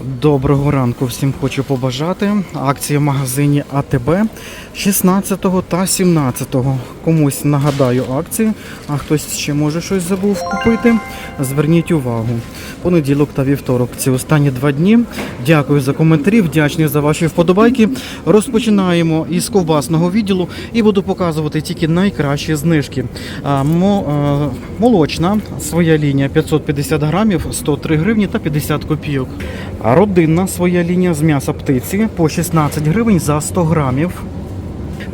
Доброго ранку всім хочу побажати. Акція в магазині АТБ 16 та 17. Комусь нагадаю акції, а хтось ще може щось забув купити. Зверніть увагу. Понеділок та вівторок. Ці останні два дні. Дякую за коментарі, вдячні за ваші вподобайки. Розпочинаємо із ковбасного відділу і буду показувати тільки найкращі знижки. Молочна своя лінія 550 грамів, 103 гривні та 50 копійок. Родинна своя лінія з м'яса птиці по 16 гривень за 100 грамів.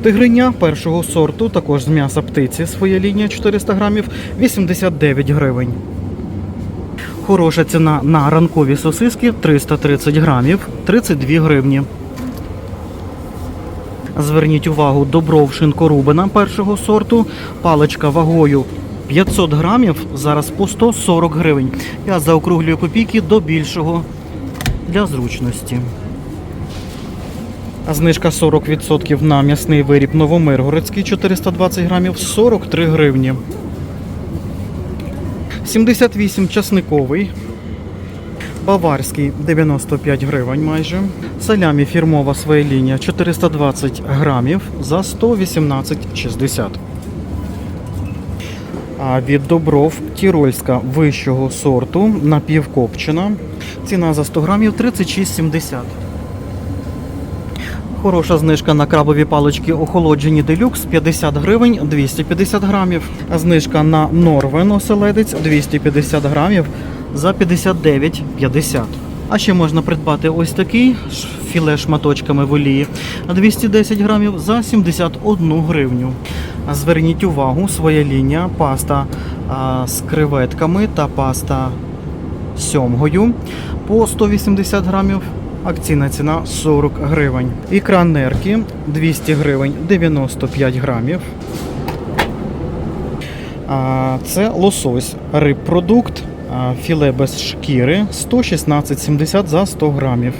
Тигриня першого сорту, також з м'яса птиці, своя лінія 400 грамів, 89 гривень. Хороша ціна на ранкові сосиски 330 грамів, 32 гривні. Зверніть увагу, добров шинкорубина першого сорту, паличка вагою 500 грамів, зараз по 140 гривень. Я заокруглюю копійки до більшого для зручності. Знижка 40% на м'ясний виріб Новомиргородський 420 грамів 43 гривні. 78 часниковий. Баварський 95 гривень майже. Салямі фірмова своя лінія 420 грамів за 118,60. Від добров тірольська вищого сорту напівкопчена. Ціна за 100 грамів 36,70. Хороша знижка на крабові палички охолоджені делюкс 50 гривень 250 грамів. Знижка на Норвен оселедець 250 грамів за 59,50. А ще можна придбати ось такий філе шматочками в олії 210 грамів за 71 гривню. Зверніть увагу, своя лінія паста з креветками та паста сьомгою по 180 грамів. Акційна ціна 40 гривень. Ікра нерки 200 гривень 95 грамів. Це лосось, рибпродукт, філе без шкіри 116,70 за 100 грамів.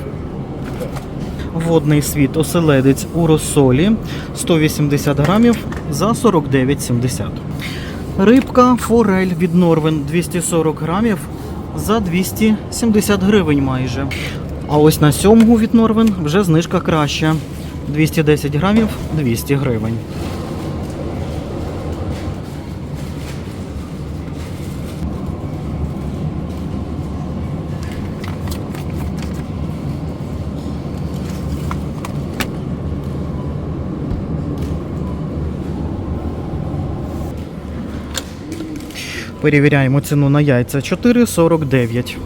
Водний світ оселедець у розсолі 180 грамів за 49,70. Рибка форель від Норвен 240 грамів за 270 гривень майже. А ось на сьомгу від Норвен вже знижка краща. 210 грамів 200 гривень. Перевіряємо ціну на яйця 4,49.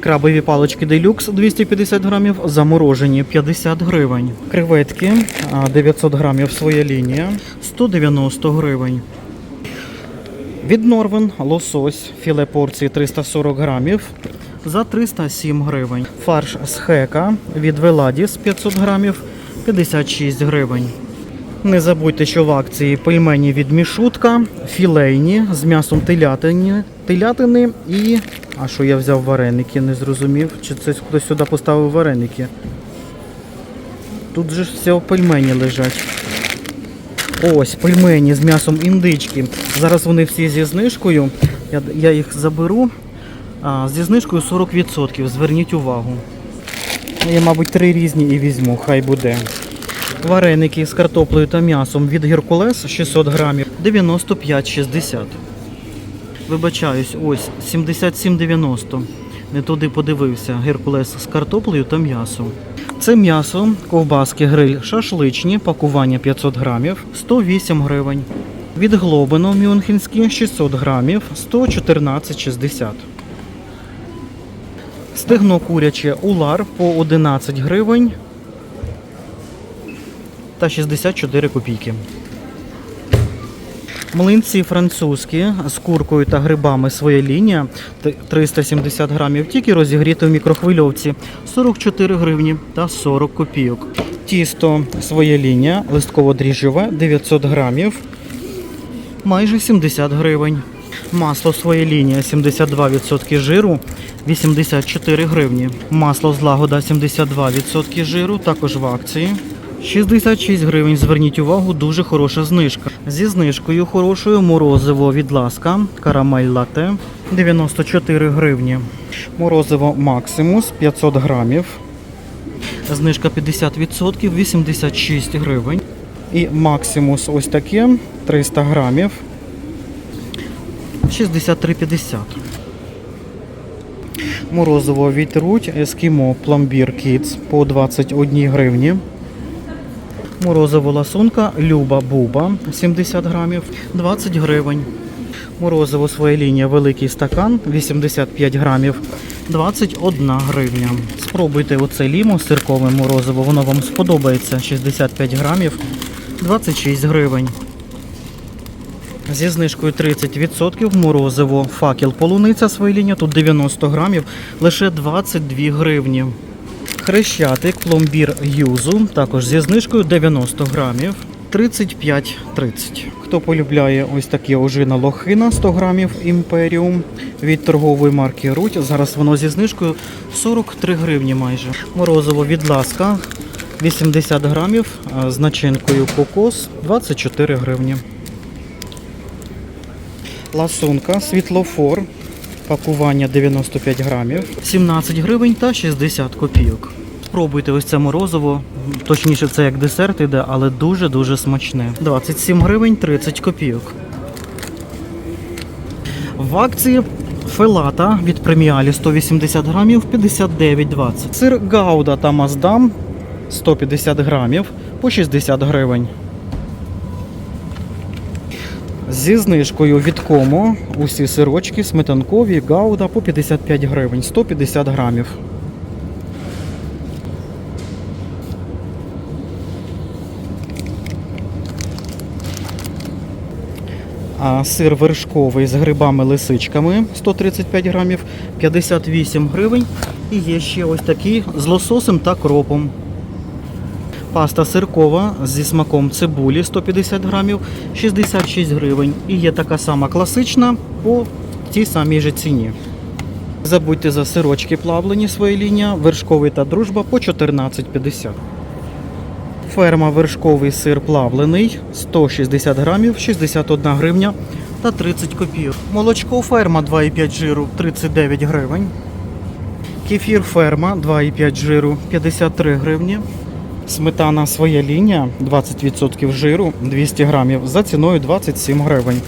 Крабові палички делюкс 250 грамів, заморожені 50 гривень. Креветки 900 грамів своя лінія 190 гривень. Від Норвен лосось філе порції 340 грамів за 307 гривень. Фарш з хека від Веладіс 500 грамів 56 гривень. Не забудьте, що в акції пельмені від мішутка, філейні з м'ясом телятини, телятини і. А що я взяв вареники, не зрозумів. Чи це хтось сюди поставив вареники? Тут же ж все пельмені лежать. Ось пельмені з м'ясом індички. Зараз вони всі зі знижкою. Я, я їх заберу. А, зі знижкою 40%. Зверніть увагу. Я, мабуть, три різні і візьму, хай буде. Вареники з картоплею та м'ясом від Геркулес 600 грамів 95,60. Вибачаюсь, ось 77,90. Не туди подивився. Геркулес з картоплею та м'ясом. Це м'ясо, ковбаски, гриль, шашличні, пакування 500 грамів 108 гривень. Від Глобино Мюнхенські 600 грамів 114,60. Стегно куряче улар по 11 гривень та 64 копійки. Млинці французькі з куркою та грибами своя лінія 370 грамів, тільки розігріти в мікрохвильовці 44 гривні та 40 копійок. Тісто своя лінія, листково-дріжджове 900 грамів, майже 70 гривень. Масло своя лінія 72% жиру 84 гривні. Масло злагода 72% жиру, також в акції. 66 гривень. Зверніть увагу, дуже хороша знижка. Зі знижкою хорошою морозиво від ласка, карамель лате 94 гривні. Морозиво Максимус 500 грамів. Знижка 50%, 86 гривень. І Максимус ось таке 300 грамів. 63,50. Морозиво від Руть Ескімо Пломбір Kids по 21 гривні. Морозиво ласунка Люба Буба 70 грамів 20 гривень. Морозиво своя лінія великий стакан 85 грамів 21 гривня. Спробуйте оце лімо сиркове морозиво, воно вам сподобається 65 грамів 26 гривень. Зі знижкою 30% морозиво факел полуниця своя лінія, тут 90 грамів, лише 22 гривні. Хрещатик, пломбір юзу, також зі знижкою 90 грамів, 35,30. Хто полюбляє ось такі ожина лохина 100 грамів імперіум від торгової марки Руть. Зараз воно зі знижкою 43 гривні майже. Морозиво від ласка 80 грамів з начинкою кокос 24 гривні. Ласунка, світлофор, пакування 95 грамів, 17 гривень та 60 копійок. Спробуйте ось це морозиво, точніше це як десерт іде, але дуже-дуже смачне. 27 гривень 30 копійок. В акції фелата від преміалі 180 грамів 59,20. Сир Гауда та Маздам 150 грамів по 60 гривень. Зі знижкою від Комо усі сирочки сметанкові Гауда по 55 гривень, 150 грамів. А сир вершковий з грибами-лисичками 135 грамів, 58 гривень. І є ще ось такий з лососем та кропом. Паста сиркова зі смаком цибулі 150 грамів, 66 гривень. І є така сама класична по тій самій же ціні. Забудьте за сирочки плавлені своя лінія, вершковий та дружба по 14,50. Ферма вершковий сир плавлений 160 грамів, 61 гривня та 30 копійок. Молочко ферма 2,5 жиру 39 гривень. Кефір ферма 2,5 жиру 53 гривні. Сметана своя лінія 20% жиру 200 грамів за ціною 27 гривень.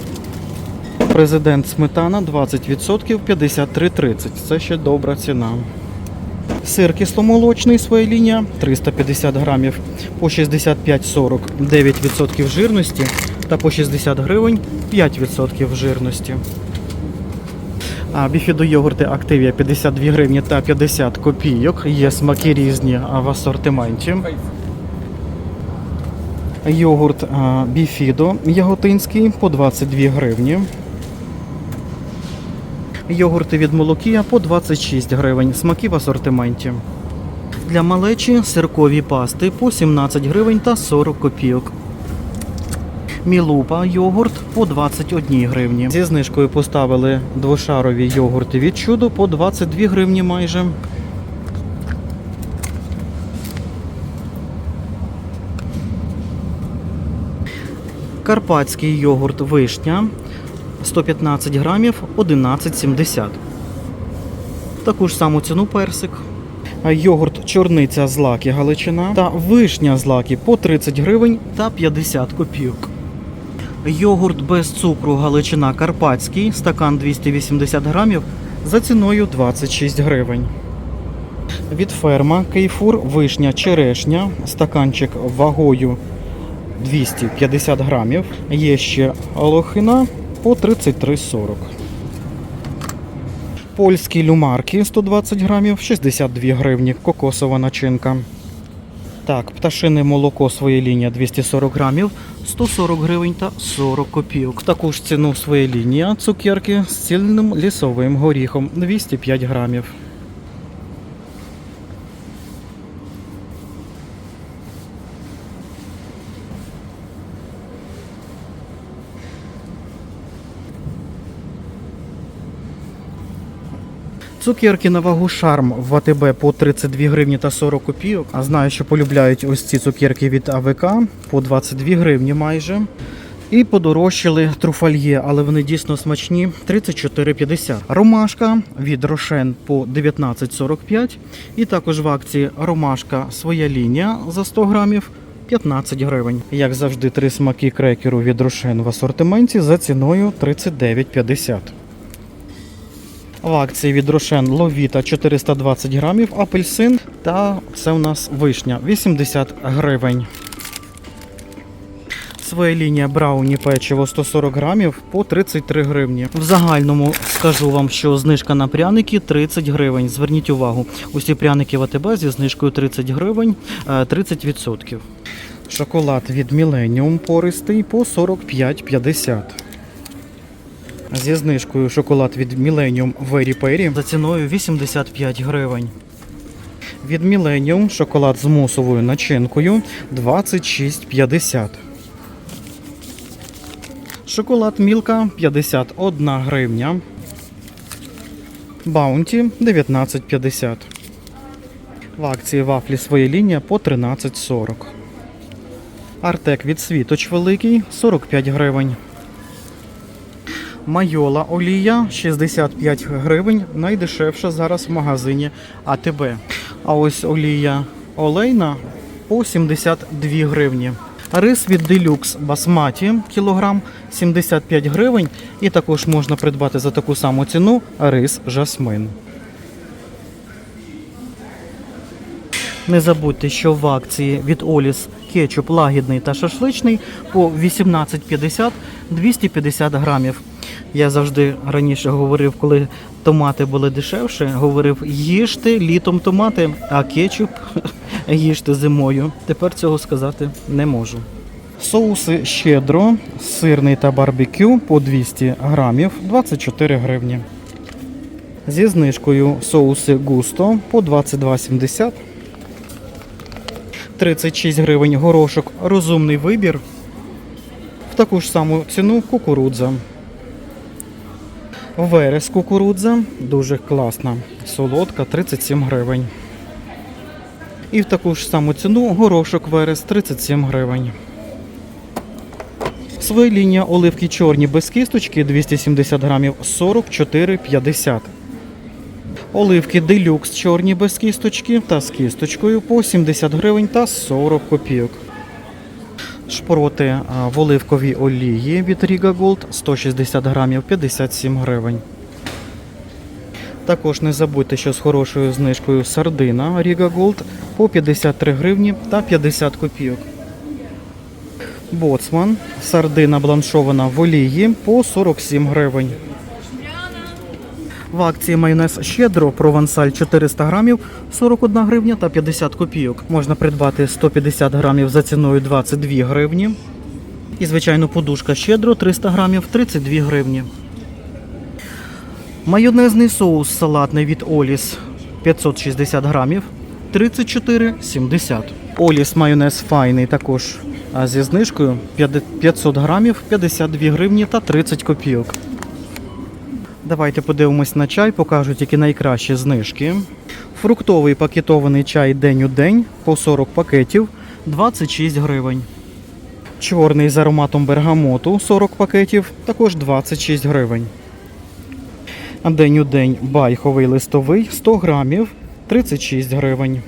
Президент сметана 20% 53,30. Це ще добра ціна. Сир кисломолочний своя лінія 350 грамів по 65,40 9% жирності та по 60 гривень 5% жирності. Біфідо-йогурти Активія 52 гривні та 50 копійок. Є смаки різні в асортименті. Йогурт Біфідо Яготинський по 22 гривні. Йогурти від Молокія по 26 гривень. Смаки в асортименті. Для малечі сиркові пасти по 17 гривень та 40 копійок. Мілупа йогурт по 21 гривні. Зі знижкою поставили двошарові йогурти від чудо по 22 гривні майже. Карпатський йогурт вишня 115 грамів 11,70. Таку ж саму ціну персик. Йогурт чорниця з лаки Галичина та вишня з лаки по 30 гривень та 50 копійок. Йогурт без цукру Галичина Карпатський, стакан 280 грамів за ціною 26 гривень. Від ферма Кейфур вишня черешня, стаканчик вагою 250 грамів. Є ще лохина по 33,40. Польські люмарки 120 грамів, 62 гривні, кокосова начинка. Так, пташине молоко своє лінія 240 грамів, 140 гривень та 40 копійок. Таку ж ціну своє лінія цукерки з цільним лісовим горіхом 205 грамів. Цукерки на вагу шарм в АТБ по 32 гривні та 40 копійок. А знаю, що полюбляють ось ці цукерки від АВК по 22 гривні майже. І подорожчали труфальє, але вони дійсно смачні 34,50. Ромашка від Рошен по 19,45. І також в акції ромашка своя лінія за 100 грамів 15 гривень. Як завжди, три смаки крекеру від Рошен в асортименті за ціною 39,50. В акції від Рошен Ловіта 420 грамів, апельсин та це у нас вишня 80 гривень. Своя лінія Брауні печиво 140 грамів по 33 гривні. В загальному скажу вам, що знижка на пряники 30 гривень. Зверніть увагу, усі пряники в АТБ зі знижкою 30 гривень е, 30%. Шоколад від Millennium пористий по 45,50. Зі знижкою шоколад від Millennium Very Perry за ціною 85 гривень. Від Millennium шоколад з мусовою начинкою 26,50. Шоколад Мілка 51 гривня. Баунті 19,50. В акції вафлі своя лінія по 13,40. Артек від світоч великий 45 гривень. Майола олія 65 гривень. Найдешевша зараз в магазині АТБ. А ось олія олейна по 72 гривні. Рис від Deluxe Басматі кілограм 75 гривень. І також можна придбати за таку саму ціну рис Жасмин. Не забудьте, що в акції від Оліс кетчуп лагідний та шашличний по 18,50 250 грамів. Я завжди раніше говорив, коли томати були дешевше, говорив їжте літом томати, а кетчуп їжте зимою. Тепер цього сказати не можу. Соуси щедро, сирний та барбекю по 200 грамів 24 гривні. Зі знижкою соуси густо по 22,70. 36 гривень горошок. Розумний вибір. В таку ж саму ціну кукурудза. Верес кукурудза дуже класна. Солодка 37 гривень. І в таку ж саму ціну горошок верес 37 гривень. Своя лінія оливки чорні без кісточки 270 грамів 44,50. Оливки делюкс чорні без кісточки та з кісточкою по 70 гривень та 40 копійок. Шпроти в оливковій олії від Riga Gold 160 грамів 57 гривень. Також не забудьте, що з хорошою знижкою сардина Riga Gold по 53 гривні та 50 копійок. Боцман. Сардина бланшована в олії по 47 гривень. В акції майонез щедро провансаль 400 грамів 41 гривня та 50 копійок. Можна придбати 150 грамів за ціною 22 гривні. І, звичайно, подушка щедро 300 грамів 32 гривні. Майонезний соус салатний від Оліс 560 грамів 34,70. Оліс майонез файний також зі знижкою 500 грамів 52 гривні та 30 копійок. Давайте подивимось на чай, покажу тільки найкращі знижки. Фруктовий пакетований чай день у день по 40 пакетів 26 гривень. Чорний з ароматом бергамоту 40 пакетів також 26 гривень. День у день байховий листовий 100 грамів 36 гривень.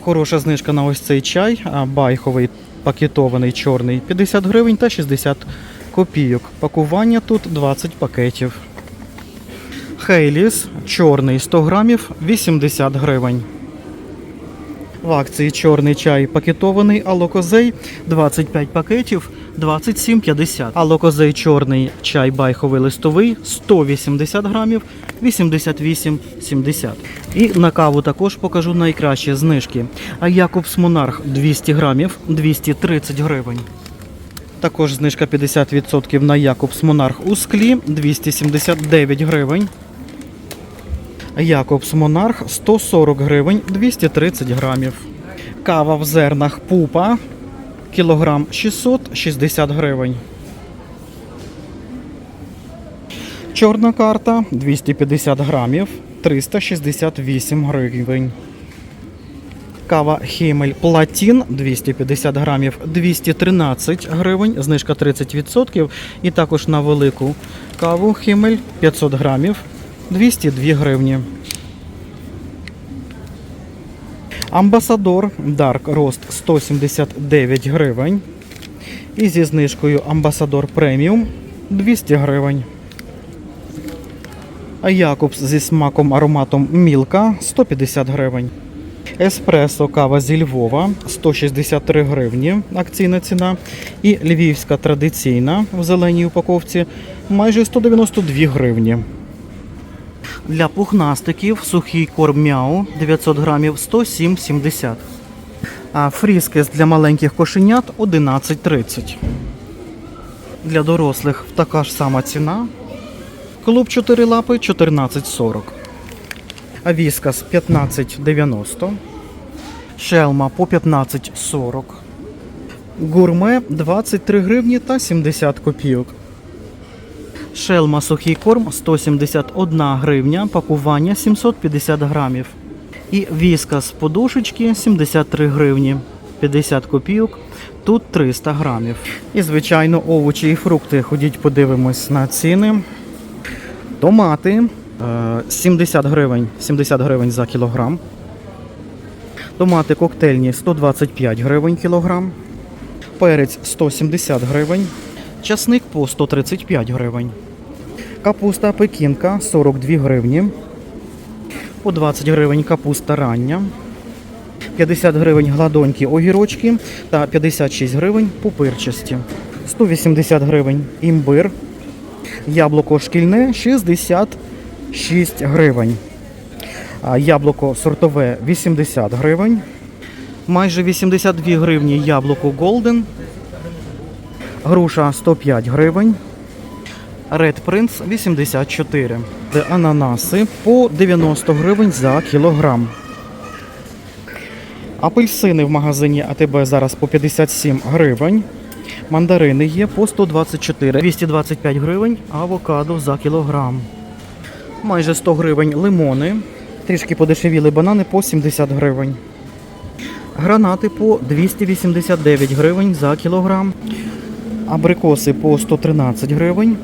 Хороша знижка на ось цей чай, байховий пакетований чорний 50 гривень та 60 копійок. Пакування тут 20 пакетів. Хейліс чорний 100 грамів 80 гривень. В акції чорний чай пакетований алокозей 25 пакетів 27,50. Алокозей чорний чай байховий листовий 180 грамів 88,70. І на каву також покажу найкращі знижки. А Якобс Монарх 200 грамів 230 гривень. Також знижка 50% на Якобс Монарх у склі 279 гривень. Якобс Монарх 140 гривень 230 грамів. Кава в зернах пупа кілограм 660 гривень. Чорна карта 250 грамів 368 гривень. Кава Хімель Платін 250 грамів 213 гривень, знижка 30%. І також на велику каву Хімель 500 грамів 202 гривні. Амбасадор Dark Roast 179 гривень. І зі знижкою Амбасадор Преміум 200 гривень. А Якобс зі смаком ароматом Мілка 150 гривень. Еспресо кава зі Львова 163 гривні акційна ціна. І львівська традиційна в зеленій упаковці майже 192 гривні. Для пухнастиків сухий корм мяу 900 грамів 107,70. А фріскес для маленьких кошенят 11,30. Для дорослих така ж сама ціна. Клуб 4 лапи 14,40. Віскас 15,90. Шелма по 15,40. Гурме 23 гривні та 70 копійок. Шелма сухий корм 171 гривня, пакування 750 грамів. І віскас подушечки 73 гривні, 50 копійок. Тут 300 грамів. І, звичайно, овочі і фрукти. Ходіть, подивимось на ціни. Томати 70 гривень, 70 гривень за кілограм. Томати коктейльні 125 гривень кілограм. Перець 170 гривень. Часник по 135 гривень. Капуста пекінка 42 гривні. По 20 гривень капуста рання. 50 гривень гладонькі огірочки та 56 гривень пупирчасті. 180 гривень імбир. Яблуко шкільне 66 гривень. А Яблуко сортове 80 гривень. Майже 82 гривні яблуко Голден. Груша 105 гривень. Red Prince 84. Ананаси по 90 гривень за кілограм. Апельсини в магазині АТБ зараз по 57 гривень. Мандарини є по 124, 225 гривень, авокадо за кілограм. Майже 100 гривень лимони. Трішки подешевіли банани по 70 гривень. Гранати по 289 гривень за кілограм. Абрикоси по 113 гривень.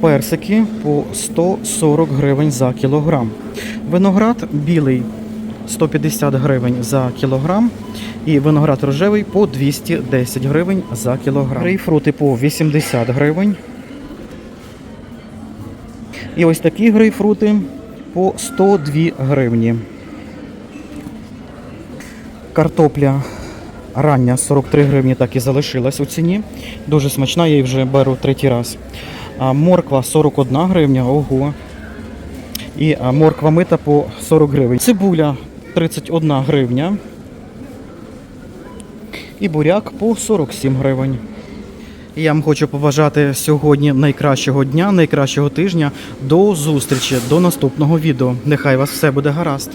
Персики по 140 гривень за кілограм. Виноград білий 150 гривень за кілограм. І виноград рожевий по 210 гривень за кілограм. Грейпфрути по 80 гривень. І ось такі грейпфрути по 102 гривні. Картопля рання 43 гривні так і залишилась у ціні. Дуже смачна, я її вже беру третій раз. А морква 41 гривня, ого. І морква мита по 40 гривень. Цибуля 31 гривня. І буряк по 47 гривень. Я вам хочу побажати сьогодні найкращого дня, найкращого тижня. До зустрічі, до наступного відео. Нехай вас все буде гаразд.